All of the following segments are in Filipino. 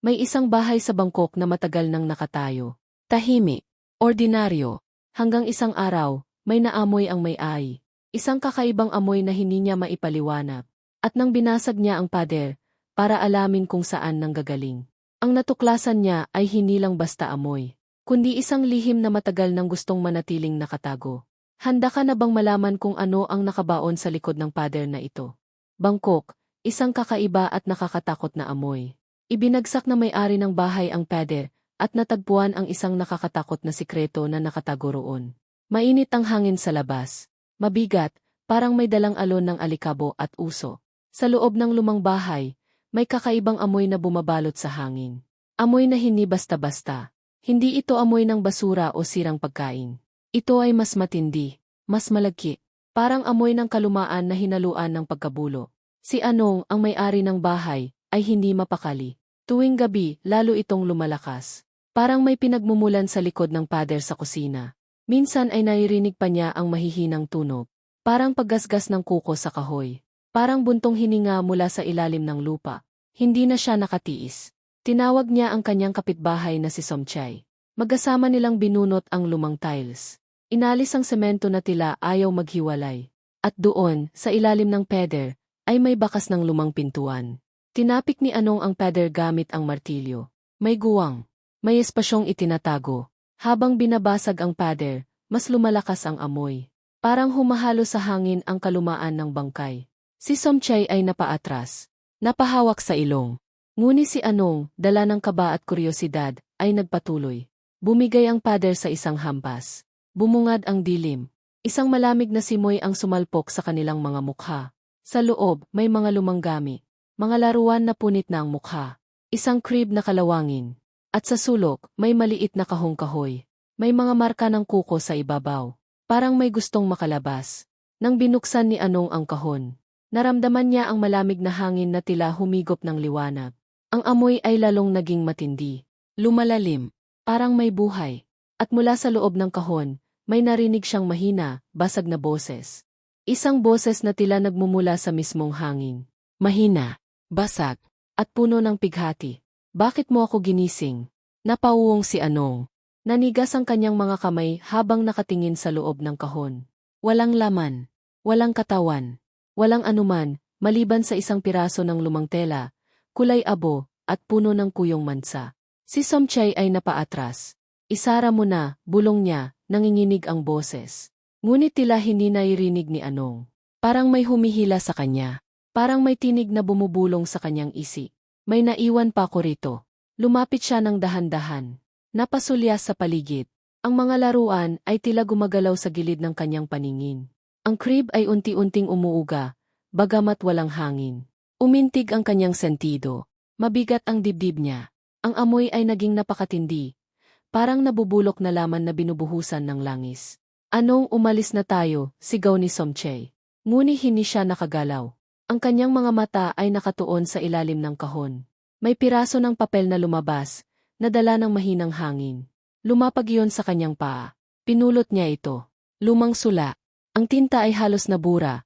May isang bahay sa Bangkok na matagal nang nakatayo. Tahimik, ordinaryo. Hanggang isang araw, may naamoy ang may-ari. Isang kakaibang amoy na hindi niya maipaliwanag. At nang binasag niya ang pader, para alamin kung saan nanggagaling. Ang natuklasan niya ay hindi lang basta amoy, kundi isang lihim na matagal nang gustong manatiling nakatago. Handa ka na bang malaman kung ano ang nakabaon sa likod ng pader na ito? Bangkok, isang kakaiba at nakakatakot na amoy. Ibinagsak na may-ari ng bahay ang pader at natagpuan ang isang nakakatakot na sikreto na nakatago roon. Mainit ang hangin sa labas. Mabigat, parang may dalang alon ng alikabo at uso. Sa loob ng lumang bahay, may kakaibang amoy na bumabalot sa hangin. Amoy na hindi basta-basta. Hindi ito amoy ng basura o sirang pagkain. Ito ay mas matindi, mas malagki. Parang amoy ng kalumaan na hinaluan ng pagkabulo. Si Anong, ang may-ari ng bahay, ay hindi mapakali. Tuwing gabi, lalo itong lumalakas. Parang may pinagmumulan sa likod ng pader sa kusina. Minsan ay naririnig pa niya ang mahihinang tunog. Parang paggasgas ng kuko sa kahoy. Parang buntong hininga mula sa ilalim ng lupa. Hindi na siya nakatiis. Tinawag niya ang kanyang kapitbahay na si Somchay. Magkasama nilang binunot ang lumang tiles. Inalis ang semento na tila ayaw maghiwalay. At doon, sa ilalim ng peder, ay may bakas ng lumang pintuan. Tinapik ni Anong ang peder gamit ang martilyo. May guwang. May espasyong itinatago. Habang binabasag ang pader, mas lumalakas ang amoy. Parang humahalo sa hangin ang kalumaan ng bangkay. Si Somchay ay napaatras. Napahawak sa ilong. Ngunit si Anong, dala ng kaba at kuryosidad, ay nagpatuloy. Bumigay ang pader sa isang hampas. Bumungad ang dilim. Isang malamig na simoy ang sumalpok sa kanilang mga mukha. Sa loob, may mga lumang gamit. Mga laruan na punit na ang mukha. Isang crib na kalawangin. At sa sulok, may maliit na kahong-kahoy. May mga marka ng kuko sa ibabaw. Parang may gustong makalabas. Nang binuksan ni Anong ang kahon, Naramdaman niya ang malamig na hangin na tila humigop ng liwanag. Ang amoy ay lalong naging matindi. Lumalalim, parang may buhay. At mula sa loob ng kahon, may narinig siyang mahina, basag na boses. Isang boses na tila nagmumula sa mismong hangin. Mahina, basag, at puno ng pighati. Bakit mo ako ginising? Napauwong si Anong. Nanigas ang kanyang mga kamay habang nakatingin sa loob ng kahon. Walang laman, walang katawan. Walang anuman, maliban sa isang piraso ng lumang tela, kulay abo, at puno ng kuyong mansa. Si Somchay ay napaatras. Isara mo na, bulong niya, nanginginig ang boses. Ngunit tila hindi nairinig ni Anong. Parang may humihila sa kanya. Parang may tinig na bumubulong sa kanyang isi. May naiwan pa ako rito. Lumapit siya ng dahan-dahan. Napasulya sa paligid. Ang mga laruan ay tila gumagalaw sa gilid ng kanyang paningin. Ang crib ay unti-unting umuuga, bagamat walang hangin. Umintig ang kanyang sentido. Mabigat ang dibdib niya. Ang amoy ay naging napakatindi. Parang nabubulok na laman na binubuhusan ng langis. Anong umalis na tayo, sigaw ni Somche. Ngunit hindi siya nakagalaw. Ang kanyang mga mata ay nakatuon sa ilalim ng kahon. May piraso ng papel na lumabas, nadala ng mahinang hangin. Lumapag iyon sa kanyang paa. Pinulot niya ito. Lumang sula. Ang tinta ay halos nabura,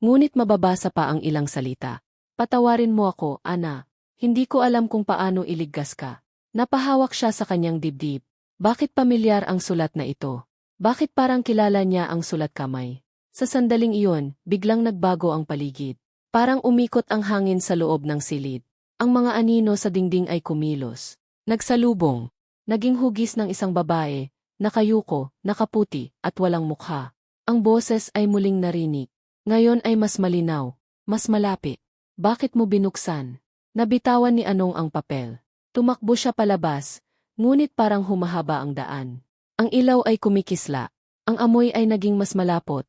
ngunit mababasa pa ang ilang salita. Patawarin mo ako, Ana. Hindi ko alam kung paano iliggas ka. Napahawak siya sa kanyang dibdib. Bakit pamilyar ang sulat na ito? Bakit parang kilala niya ang sulat kamay? Sa sandaling iyon, biglang nagbago ang paligid. Parang umikot ang hangin sa loob ng silid. Ang mga anino sa dingding ay kumilos. Nagsalubong. Naging hugis ng isang babae, nakayuko, nakaputi, at walang mukha. Ang boses ay muling narinig. Ngayon ay mas malinaw, mas malapit. Bakit mo binuksan? Nabitawan ni Anong ang papel. Tumakbo siya palabas, ngunit parang humahaba ang daan. Ang ilaw ay kumikisla. Ang amoy ay naging mas malapot.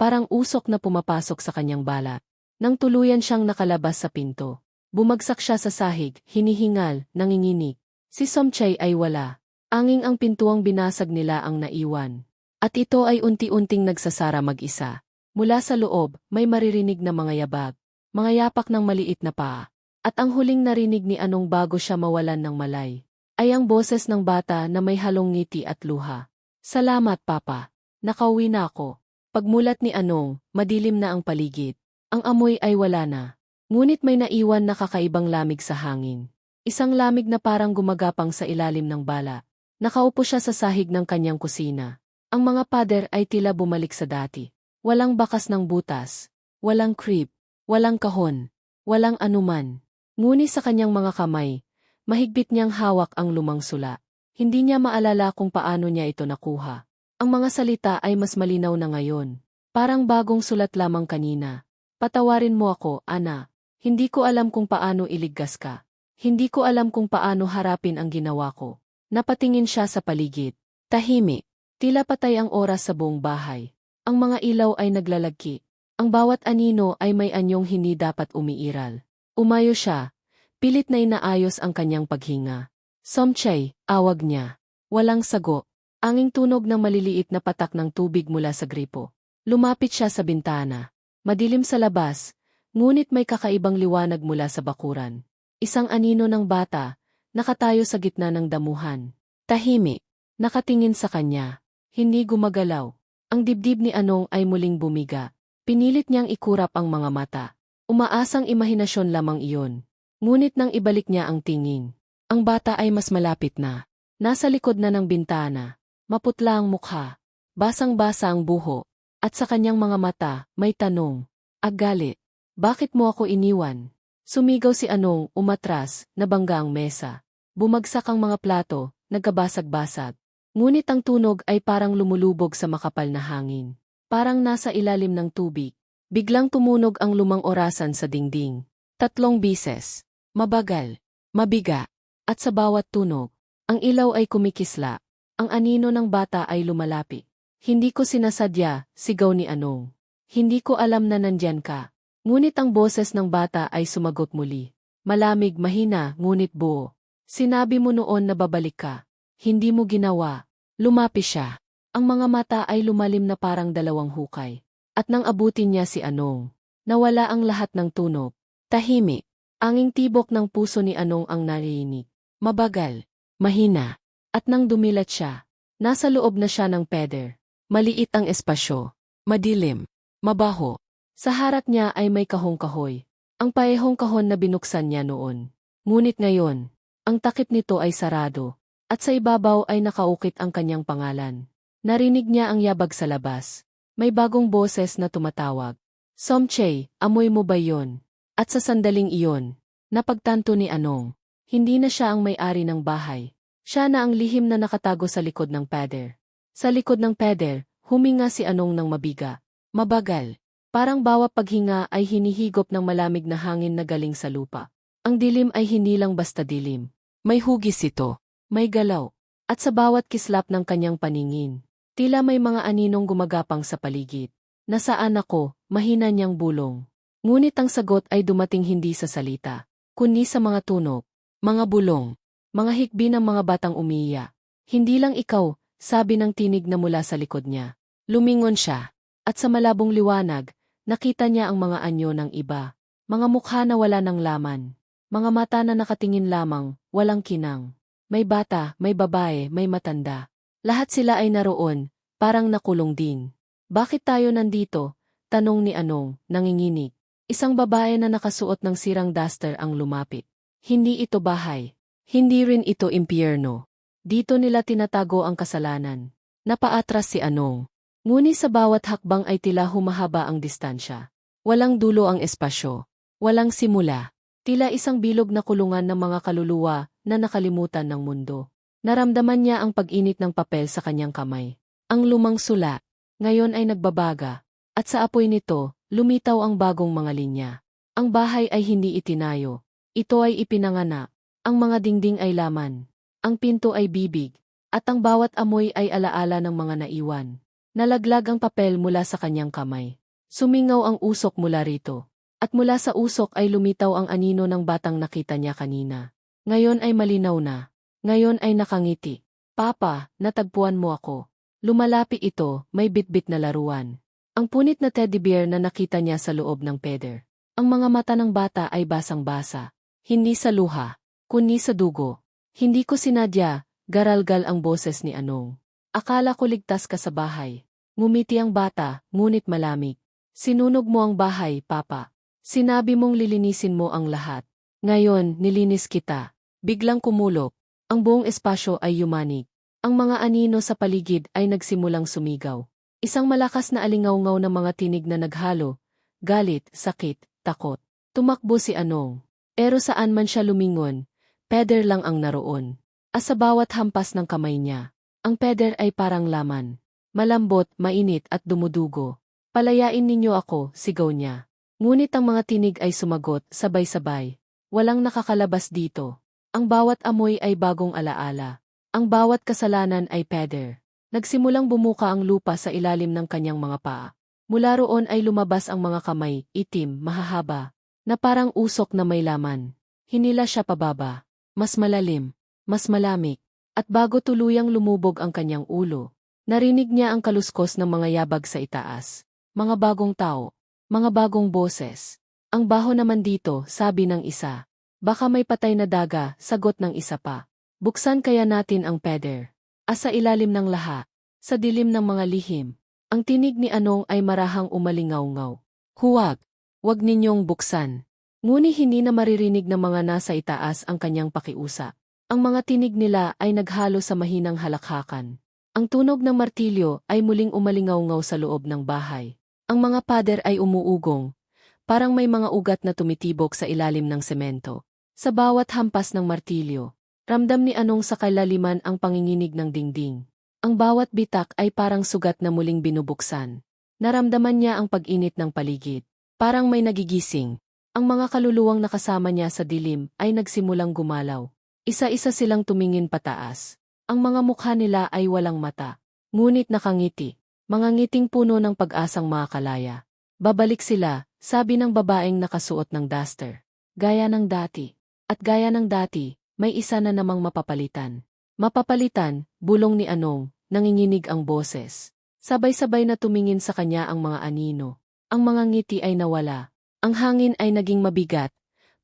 Parang usok na pumapasok sa kanyang balat. Nang tuluyan siyang nakalabas sa pinto. Bumagsak siya sa sahig, hinihingal, nanginginig. Si Somchay ay wala. Anging ang pintuang binasag nila ang naiwan. At ito ay unti-unting nagsasara mag-isa. Mula sa loob, may maririnig na mga yabag, mga yapak ng maliit na paa. At ang huling narinig ni Anong bago siya mawalan ng malay, ay ang boses ng bata na may halong ngiti at luha. Salamat, Papa. Nakauwi na ako. Pagmulat ni Anong, madilim na ang paligid. Ang amoy ay wala na. Ngunit may naiwan na kakaibang lamig sa hangin. Isang lamig na parang gumagapang sa ilalim ng bala. Nakaupo siya sa sahig ng kanyang kusina. Ang mga pader ay tila bumalik sa dati. Walang bakas ng butas, walang creep, walang kahon, walang anuman. Ngunit sa kanyang mga kamay, mahigpit niyang hawak ang lumang sula. Hindi niya maalala kung paano niya ito nakuha. Ang mga salita ay mas malinaw na ngayon. Parang bagong sulat lamang kanina. Patawarin mo ako, Ana. Hindi ko alam kung paano iliggas ka. Hindi ko alam kung paano harapin ang ginawa ko. Napatingin siya sa paligid. Tahimik. Tila patay ang oras sa buong bahay. Ang mga ilaw ay naglalagki. Ang bawat anino ay may anyong hindi dapat umiiral. Umayo siya. Pilit na inaayos ang kanyang paghinga. Somchay, awag niya. Walang sago. Anging tunog ng maliliit na patak ng tubig mula sa gripo. Lumapit siya sa bintana. Madilim sa labas, ngunit may kakaibang liwanag mula sa bakuran. Isang anino ng bata, nakatayo sa gitna ng damuhan. Tahimik, nakatingin sa kanya. Hindi gumagalaw. Ang dibdib ni Anong ay muling bumiga. Pinilit niyang ikurap ang mga mata. Umaasang imahinasyon lamang iyon. Ngunit nang ibalik niya ang tingin, ang bata ay mas malapit na. Nasa likod na ng bintana. Maputla ang mukha. Basang-basa ang buho. At sa kanyang mga mata, may tanong. Agalit. Bakit mo ako iniwan? Sumigaw si Anong, umatras, nabangga ang mesa. Bumagsak ang mga plato, nagkabasag-basag. Ngunit ang tunog ay parang lumulubog sa makapal na hangin. Parang nasa ilalim ng tubig. Biglang tumunog ang lumang orasan sa dingding. Tatlong bises. Mabagal. Mabiga. At sa bawat tunog, ang ilaw ay kumikisla. Ang anino ng bata ay lumalapit. Hindi ko sinasadya, sigaw ni Anong. Hindi ko alam na nandyan ka. Ngunit ang boses ng bata ay sumagot muli. Malamig, mahina, ngunit buo. Sinabi mo noon na babalik ka. Hindi mo ginawa. Lumapi siya. Ang mga mata ay lumalim na parang dalawang hukay. At nang abutin niya si Anong, nawala ang lahat ng tunog. Tahimik. Anging tibok ng puso ni Anong ang narinig. Mabagal. Mahina. At nang dumilat siya, nasa loob na siya ng peder. Maliit ang espasyo. Madilim. Mabaho. Sa harap niya ay may kahong-kahoy. Ang paehong kahon na binuksan niya noon. Ngunit ngayon, ang takip nito ay sarado. At sa ibabaw ay nakaukit ang kanyang pangalan. Narinig niya ang yabag sa labas. May bagong boses na tumatawag. Somche, amoy mo ba yon? At sa sandaling iyon, napagtanto ni Anong. Hindi na siya ang may-ari ng bahay. Siya na ang lihim na nakatago sa likod ng pader. Sa likod ng peder, huminga si Anong ng mabiga. Mabagal. Parang bawat paghinga ay hinihigop ng malamig na hangin na galing sa lupa. Ang dilim ay hindi lang basta dilim. May hugis ito. May galaw. At sa bawat kislap ng kanyang paningin, tila may mga aninong gumagapang sa paligid. Nasaan ako, mahina niyang bulong. Ngunit ang sagot ay dumating hindi sa salita, kundi sa mga tunog, mga bulong, mga hikbi ng mga batang umiiyak. Hindi lang ikaw, sabi ng tinig na mula sa likod niya. Lumingon siya, at sa malabong liwanag, nakita niya ang mga anyo ng iba. Mga mukha na wala ng laman. Mga mata na nakatingin lamang, walang kinang. May bata, may babae, may matanda. Lahat sila ay naroon, parang nakulong din. Bakit tayo nandito? Tanong ni Anong, nanginginig. Isang babae na nakasuot ng sirang duster ang lumapit. Hindi ito bahay. Hindi rin ito impyerno. Dito nila tinatago ang kasalanan. Napaatras si Anong. Ngunit sa bawat hakbang ay tila humahaba ang distansya. Walang dulo ang espasyo. Walang simula. Tila isang bilog na kulungan ng mga kaluluwa na nakalimutan ng mundo. Naramdaman niya ang pag-init ng papel sa kanyang kamay. Ang lumang sula, ngayon ay nagbabaga. At sa apoy nito, lumitaw ang bagong mga linya. Ang bahay ay hindi itinayo. Ito ay ipinanganak. Ang mga dingding ay laman. Ang pinto ay bibig, at ang bawat amoy ay alaala ng mga naiwan. Nalaglag ang papel mula sa kanyang kamay. Sumingaw ang usok mula rito. At mula sa usok ay lumitaw ang anino ng batang nakita niya kanina. Ngayon ay malinaw na. Ngayon ay nakangiti. Papa, natagpuan mo ako. Lumalapi ito, may bitbit na laruan. Ang punit na teddy bear na nakita niya sa loob ng peder. Ang mga mata ng bata ay basang-basa. Hindi sa luha, kundi sa dugo. Hindi ko sinadya, garalgal ang boses ni Anong. Akala ko ligtas ka sa bahay. Ngumiti ang bata, ngunit malamig. Sinunog mo ang bahay, Papa. Sinabi mong lilinisin mo ang lahat. Ngayon, nilinis kita. Biglang kumulok. Ang buong espasyo ay yumanig. Ang mga anino sa paligid ay nagsimulang sumigaw. Isang malakas na alingaw-ngaw ng mga tinig na naghalo. Galit, sakit, takot. Tumakbo si Anong. Pero saan man siya lumingon, peder lang ang naroon. As sa bawat hampas ng kamay niya, ang peder ay parang laman. Malambot, mainit at dumudugo. Palayain ninyo ako, sigaw niya. Ngunit ang mga tinig ay sumagot, sabay-sabay. Walang nakakalabas dito. Ang bawat amoy ay bagong alaala. Ang bawat kasalanan ay peder. Nagsimulang bumuka ang lupa sa ilalim ng kanyang mga paa. Mula roon ay lumabas ang mga kamay, itim, mahahaba, na parang usok na may laman. Hinila siya pababa. Mas malalim, mas malamig, at bago tuluyang lumubog ang kanyang ulo, narinig niya ang kaluskos ng mga yabag sa itaas. Mga bagong tao, mga bagong boses. Ang baho naman dito, sabi ng isa. Baka may patay na daga, sagot ng isa pa. Buksan kaya natin ang peder. Asa ilalim ng laha, sa dilim ng mga lihim. Ang tinig ni Anong ay marahang umalingaw-ngaw. Huwag, wag ninyong buksan. Ngunit hindi na maririnig ng mga nasa itaas ang kanyang pakiusap. Ang mga tinig nila ay naghalo sa mahinang halakhakan. Ang tunog ng martilyo ay muling umalingaw-ngaw sa loob ng bahay. Ang mga pader ay umuugong, parang may mga ugat na tumitibok sa ilalim ng semento. Sa bawat hampas ng martilyo, ramdam ni Anong sa kalaliman ang panginginig ng dingding. Ang bawat bitak ay parang sugat na muling binubuksan. Naramdaman niya ang pag-init ng paligid. Parang may nagigising. Ang mga kaluluwang nakasama niya sa dilim ay nagsimulang gumalaw. Isa-isa silang tumingin pataas. Ang mga mukha nila ay walang mata. Ngunit nakangiti. Mga ngiting puno ng pag-asang makakalaya. Babalik sila, sabi ng babaeng nakasuot ng duster. Gaya ng dati. At gaya ng dati, may isa na namang mapapalitan. Mapapalitan, bulong ni Anong, nanginginig ang boses. Sabay-sabay na tumingin sa kanya ang mga anino. Ang mga ngiti ay nawala. Ang hangin ay naging mabigat,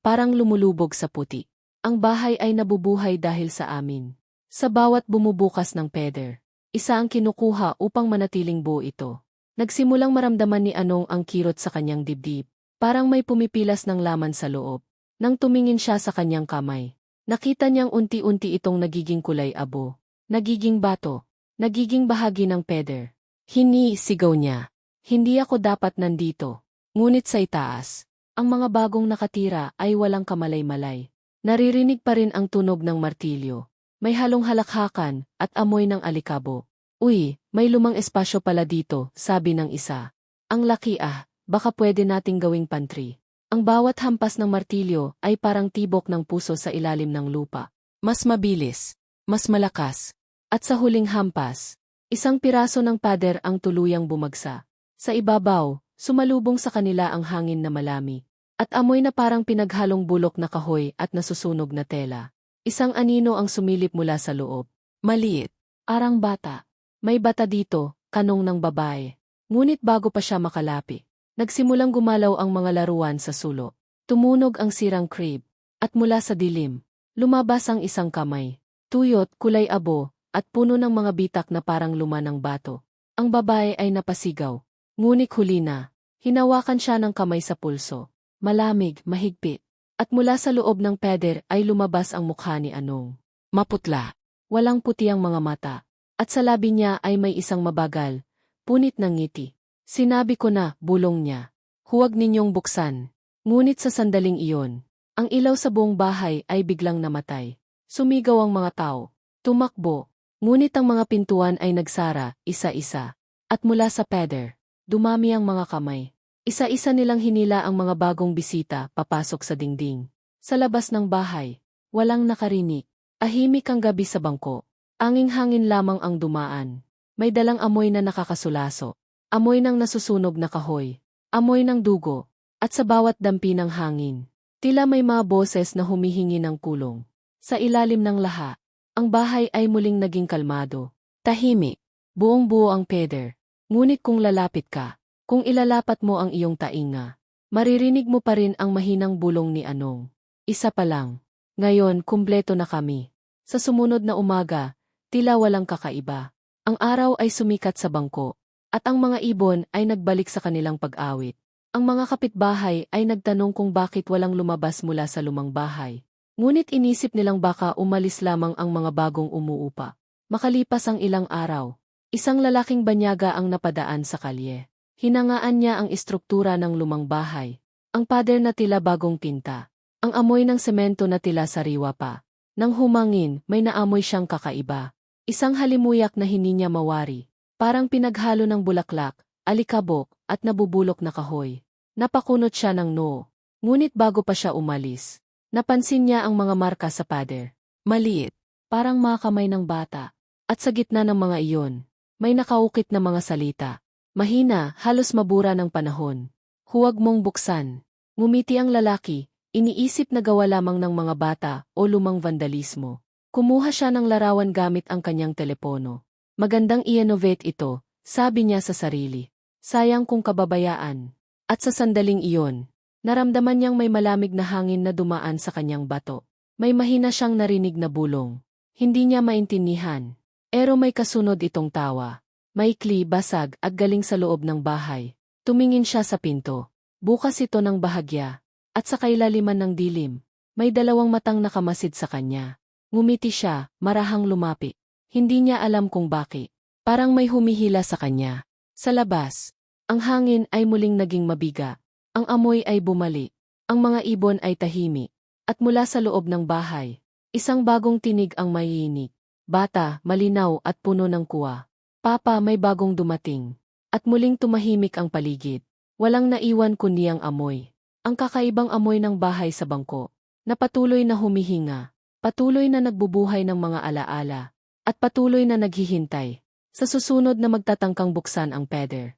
parang lumulubog sa puti. Ang bahay ay nabubuhay dahil sa amin. Sa bawat bumubukas ng peder, isa ang kinukuha upang manatiling buo ito. Nagsimulang maramdaman ni Anong ang kirot sa kanyang dibdib. Parang may pumipilas ng laman sa loob. Nang tumingin siya sa kanyang kamay, nakita niyang unti-unti itong nagiging kulay abo. Nagiging bato. Nagiging bahagi ng peder. Hini, sigaw niya. Hindi ako dapat nandito. Ngunit sa itaas, ang mga bagong nakatira ay walang kamalay-malay. Naririnig pa rin ang tunog ng martilyo. May halong halakhakan at amoy ng alikabo. Uy, may lumang espasyo pala dito, sabi ng isa. Ang laki ah, baka pwede nating gawing pantry. Ang bawat hampas ng martilyo ay parang tibok ng puso sa ilalim ng lupa. Mas mabilis, mas malakas. At sa huling hampas, isang piraso ng pader ang tuluyang bumagsa. Sa ibabaw, sumalubong sa kanila ang hangin na malami. At amoy na parang pinaghalong bulok na kahoy at nasusunog na tela. Isang anino ang sumilip mula sa loob. Maliit. Arang bata. May bata dito, kanong ng babae. Ngunit bago pa siya makalapi, nagsimulang gumalaw ang mga laruan sa sulo. Tumunog ang sirang crib. At mula sa dilim, lumabas ang isang kamay. Tuyot, kulay abo, at puno ng mga bitak na parang luma ng bato. Ang babae ay napasigaw. Ngunit huli na, hinawakan siya ng kamay sa pulso malamig, mahigpit. At mula sa loob ng peder ay lumabas ang mukha ni Anong. Maputla. Walang puti ang mga mata. At sa labi niya ay may isang mabagal, punit ng ngiti. Sinabi ko na, bulong niya. Huwag ninyong buksan. Ngunit sa sandaling iyon, ang ilaw sa buong bahay ay biglang namatay. Sumigaw ang mga tao. Tumakbo. Ngunit ang mga pintuan ay nagsara, isa-isa. At mula sa peder, dumami ang mga kamay. Isa-isa nilang hinila ang mga bagong bisita papasok sa dingding. Sa labas ng bahay, walang nakarinig. Ahimik ang gabi sa bangko. Anging hangin lamang ang dumaan. May dalang amoy na nakakasulaso. Amoy ng nasusunog na kahoy. Amoy ng dugo. At sa bawat dampi ng hangin, tila may mga boses na humihingi ng kulong. Sa ilalim ng laha, ang bahay ay muling naging kalmado. Tahimik. Buong buo ang peder. Ngunit kung lalapit ka, kung ilalapat mo ang iyong tainga, maririnig mo pa rin ang mahinang bulong ni Anong. Isa pa lang. Ngayon, kumpleto na kami. Sa sumunod na umaga, tila walang kakaiba. Ang araw ay sumikat sa bangko, at ang mga ibon ay nagbalik sa kanilang pag-awit. Ang mga kapitbahay ay nagtanong kung bakit walang lumabas mula sa lumang bahay. Ngunit inisip nilang baka umalis lamang ang mga bagong umuupa. Makalipas ang ilang araw, isang lalaking banyaga ang napadaan sa kalye. Hinangaan niya ang istruktura ng lumang bahay. Ang pader na tila bagong pinta. Ang amoy ng semento na tila sariwa pa. Nang humangin, may naamoy siyang kakaiba. Isang halimuyak na hindi niya mawari. Parang pinaghalo ng bulaklak, alikabok, at nabubulok na kahoy. Napakunot siya ng noo. Ngunit bago pa siya umalis, napansin niya ang mga marka sa pader. Maliit, parang mga kamay ng bata. At sa gitna ng mga iyon, may nakaukit na mga salita. Mahina, halos mabura ng panahon. Huwag mong buksan. Ngumiti ang lalaki, iniisip na gawa lamang ng mga bata o lumang vandalismo. Kumuha siya ng larawan gamit ang kanyang telepono. Magandang i-innovate ito, sabi niya sa sarili. Sayang kung kababayaan. At sa sandaling iyon, naramdaman niyang may malamig na hangin na dumaan sa kanyang bato. May mahina siyang narinig na bulong. Hindi niya maintindihan. Pero may kasunod itong tawa. Maikli, basag, at galing sa loob ng bahay. Tumingin siya sa pinto. Bukas ito ng bahagya. At sa kailaliman ng dilim, may dalawang matang nakamasid sa kanya. Ngumiti siya, marahang lumapi. Hindi niya alam kung bakit. Parang may humihila sa kanya. Sa labas, ang hangin ay muling naging mabiga. Ang amoy ay bumali. Ang mga ibon ay tahimik. At mula sa loob ng bahay, isang bagong tinig ang mayinig. Bata, malinaw at puno ng kuwa. Papa, may bagong dumating. At muling tumahimik ang paligid. Walang naiwan kundi ang amoy. Ang kakaibang amoy ng bahay sa bangko. Na patuloy na humihinga. Patuloy na nagbubuhay ng mga alaala. At patuloy na naghihintay. Sa susunod na magtatangkang buksan ang peder.